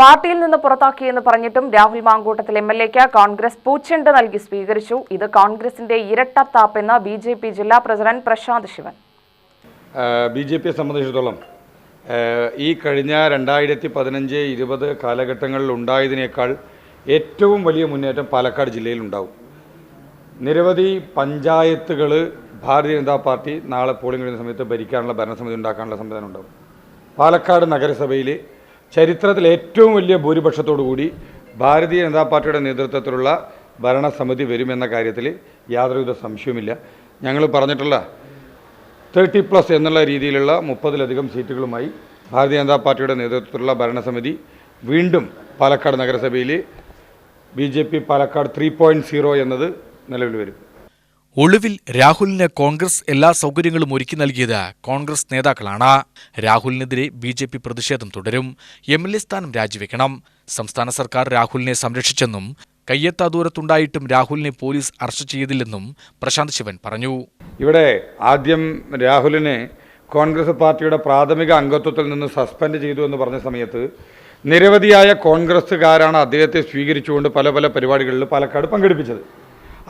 പാർട്ടിയിൽ നിന്ന് പുറത്താക്കിയെന്ന് പറഞ്ഞിട്ടും രാഹുൽ മാങ്കൂട്ടത്തിൽ എം എൽ എക്ക് കോൺഗ്രസ് പൂച്ചെണ്ട് നൽകി സ്വീകരിച്ചു. ഇത് കോൺഗ്രസിന്റെ ഇരട്ടത്താപ്പെന്ന് ബി ജെ പി ജില്ലാ president Prashanth Shivan. B J പിയെ സംബന്ധിച്ചിടത്തോളം ഈ കഴിഞ്ഞ രണ്ടായിരത്തി പതിനഞ്ച് ഇരുപത് കാലഘട്ടങ്ങളിൽ ഉണ്ടായതിനേക്കാൾ ഏറ്റവും വലിയ മുന്നേറ്റം പാലക്കാട് ജില്ലയിൽ ഉണ്ടാവും. നിരവധി പഞ്ചായത്തുകൾ ഭാരതീയ ജനതാ പാർട്ടി നാളെ പോളിംഗ് കഴിയുന്ന സമയത്ത് ഭരിക്കാനുള്ള ഭരണസമിതി ഉണ്ടാക്കാനുള്ള സംവിധാനം ഉണ്ടാവും. പാലക്കാട് നഗരസഭയിൽ ചരിത്രത്തിൽ ഏറ്റവും വലിയ ഭൂരിപക്ഷത്തോടു കൂടി ഭാരതീയ ജനതാ പാർട്ടിയുടെ നേതൃത്വത്തിലുള്ള ഭരണസമിതി വരുമെന്ന കാര്യത്തിൽ യാതൊരുവിധ സംശയവുമില്ല. ഞങ്ങൾ പറഞ്ഞിട്ടുള്ള തേർട്ടി പ്ലസ് എന്നുള്ള രീതിയിലുള്ള മുപ്പതിലധികം സീറ്റുകളുമായി ഭാരതീയ ജനതാ പാർട്ടിയുടെ നേതൃത്വത്തിലുള്ള ഭരണസമിതി വീണ്ടും പാലക്കാട് നഗരസഭയിൽ B J P Palakkad three point zero എന്നത് നിലവിൽ വരും. ഒളിവിൽ രാഹുലിന് കോൺഗ്രസ് എല്ലാ സൗകര്യങ്ങളും ഒരുക്കി നൽകിയത് കോൺഗ്രസ് നേതാക്കളാണ്. രാഹുലിനെതിരെ ബി ജെ പി പ്രതിഷേധം തുടരും. എം എൽ എ സ്ഥാനം രാജിവെക്കണം. സംസ്ഥാന സർക്കാർ രാഹുലിനെ സംരക്ഷിച്ചെന്നും കയ്യെത്താ ദൂരത്തുണ്ടായിട്ടും രാഹുലിനെ പോലീസ് അറസ്റ്റ് ചെയ്തില്ലെന്നും പ്രശാന്ത് ശിവൻ പറഞ്ഞു. ഇവിടെ ആദ്യം രാഹുലിനെ കോൺഗ്രസ് പാർട്ടിയുടെ പ്രാഥമിക അംഗത്വത്തിൽ നിന്ന് സസ്പെൻഡ് ചെയ്തു എന്ന് പറഞ്ഞ സമയത്ത് നിരവധിയായ കോൺഗ്രസ്സുകാരാണ് അദ്ദേഹത്തെ സ്വീകരിച്ചുകൊണ്ട് പല പല പരിപാടികളിൽ പാലക്കാട് പങ്കെടുപ്പിച്ചത്.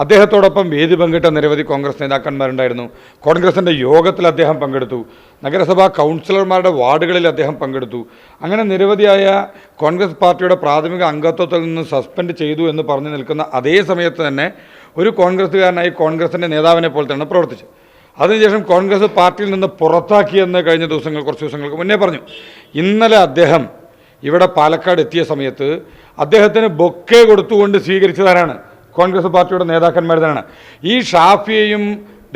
അദ്ദേഹത്തോടൊപ്പം വേദി പങ്കിട്ട നിരവധി കോൺഗ്രസ് നേതാക്കന്മാരുണ്ടായിരുന്നു. കോൺഗ്രസിന്റെ യോഗത്തിൽ അദ്ദേഹം പങ്കെടുത്തു. നഗരസഭാ കൗൺസിലർമാരുടെ വാർഡുകളിൽ അദ്ദേഹം പങ്കെടുത്തു. അങ്ങനെ നിരവധിയായ കോൺഗ്രസ് പാർട്ടിയുടെ പ്രാഥമിക അംഗത്വത്തിൽ നിന്ന് സസ്പെൻഡ് ചെയ്തു എന്ന് പറഞ്ഞു നിൽക്കുന്ന അതേ സമയത്ത് തന്നെ ഒരു കോൺഗ്രസ്സുകാരനായി കോൺഗ്രസിന്റെ നേതാവിനെ പോലെ തന്നെ പ്രവർത്തിച്ചു. അതിനുശേഷം കോൺഗ്രസ് പാർട്ടിയിൽ നിന്ന് പുറത്താക്കിയെന്ന് കഴിഞ്ഞ ദിവസങ്ങൾ കുറച്ച് ദിവസങ്ങൾക്ക് മുന്നേ പറഞ്ഞു. ഇന്നലെ അദ്ദേഹം ഇവിടെ പാലക്കാട് എത്തിയ സമയത്ത് അദ്ദേഹത്തിന് ബൊക്കെ കൊടുത്തുകൊണ്ട് സ്വീകരിച്ചതാരാണ്? കോൺഗ്രസ് പാർട്ടിയുടെ നേതാക്കന്മാർ തന്നെയാണ് ഈ ഷാഫിയെയും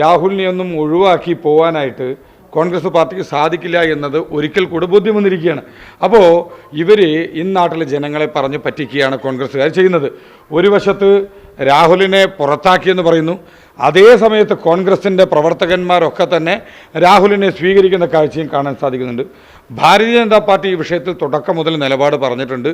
രാഹുലിനെയൊന്നും ഒഴിവാക്കി പോകാനായിട്ട് കോൺഗ്രസ് പാർട്ടിക്ക് സാധിക്കില്ല എന്നത് ഒരിക്കൽ കൂടെ ബോധ്യം വന്നിരിക്കുകയാണ്. അപ്പോൾ ഇവർ ഇന്നാട്ടിലെ ജനങ്ങളെ പറഞ്ഞ് പറ്റിക്കുകയാണ് കോൺഗ്രസ്സുകാർ ചെയ്യുന്നത്. ഒരു വശത്ത് രാഹുലിനെ പുറത്താക്കിയെന്ന് പറയുന്നു. അതേ സമയത്ത് കോൺഗ്രസിന്റെ പ്രവർത്തകന്മാരൊക്കെ തന്നെ രാഹുലിനെ സ്വീകരിക്കുന്ന കാഴ്ചയും കാണാൻ സാധിക്കുന്നുണ്ട്. ഭാരതീയ ജനതാ പാർട്ടി ഈ വിഷയത്തിൽ തുടക്കം മുതൽ നിലപാട് പറഞ്ഞിട്ടുണ്ട്.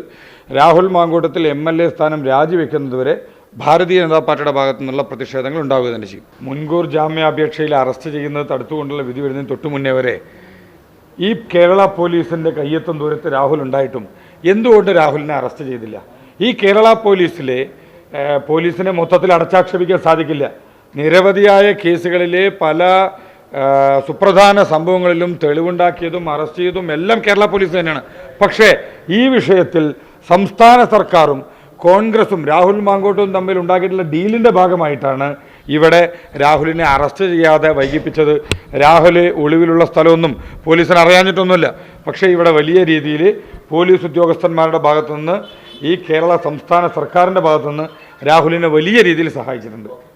Rahul Mamkootathil M L A സ്ഥാനം രാജിവെക്കുന്നതുവരെ ഭാരതീയ ജനതാ പാർട്ടിയുടെ ഭാഗത്തു നിന്നുള്ള പ്രതിഷേധങ്ങൾ ഉണ്ടാവുക തന്നെ ചെയ്യും. മുൻകൂർ ജാമ്യാപേക്ഷയിൽ അറസ്റ്റ് ചെയ്യുന്നത് തടുത്തുകൊണ്ടുള്ള വിധി വരുന്നതിന് തൊട്ടു മുന്നേ വരെ ഈ കേരള പോലീസിന്റെ കയ്യെത്തും ദൂരത്ത് രാഹുൽ ഉണ്ടായിട്ടും എന്തുകൊണ്ട് രാഹുലിനെ അറസ്റ്റ് ചെയ്തില്ല? ഈ കേരള പോലീസിലെ പോലീസിനെ മൊത്തത്തിൽ അടച്ചാക്ഷേപിക്കാൻ സാധിക്കില്ല. നിരവധിയായ കേസുകളിലെ പല സുപ്രധാന സംഭവങ്ങളിലും തെളിവുണ്ടാക്കിയതും അറസ്റ്റ് ചെയ്തതും എല്ലാം കേരള പോലീസ് തന്നെയാണ്. പക്ഷേ ഈ വിഷയത്തിൽ സംസ്ഥാന സർക്കാരും കോൺഗ്രസും രാഹുൽ മാങ്കോട്ടും തമ്മിൽ ഉണ്ടാക്കിയിട്ടുള്ള ഡീലിന്റെ ഭാഗമായിട്ടാണ് ഇവിടെ രാഹുലിനെ അറസ്റ്റ് ചെയ്യാതെ വൈകിപ്പിച്ചത്. രാഹുൽ ഒളിവിലുള്ള സ്ഥലമൊന്നും പോലീസിന് അറിയാഞ്ഞിട്ടൊന്നുമില്ല. പക്ഷേ ഇവിടെ വലിയ രീതിയിൽ പോലീസ് ഉദ്യോഗസ്ഥന്മാരുടെ ഭാഗത്തുനിന്ന് ഈ കേരള സംസ്ഥാന സർക്കാരിന്റെ ഭാഗത്തുനിന്ന് രാഹുലിനെ വലിയ രീതിയിൽ സഹായിച്ചിട്ടുണ്ട്.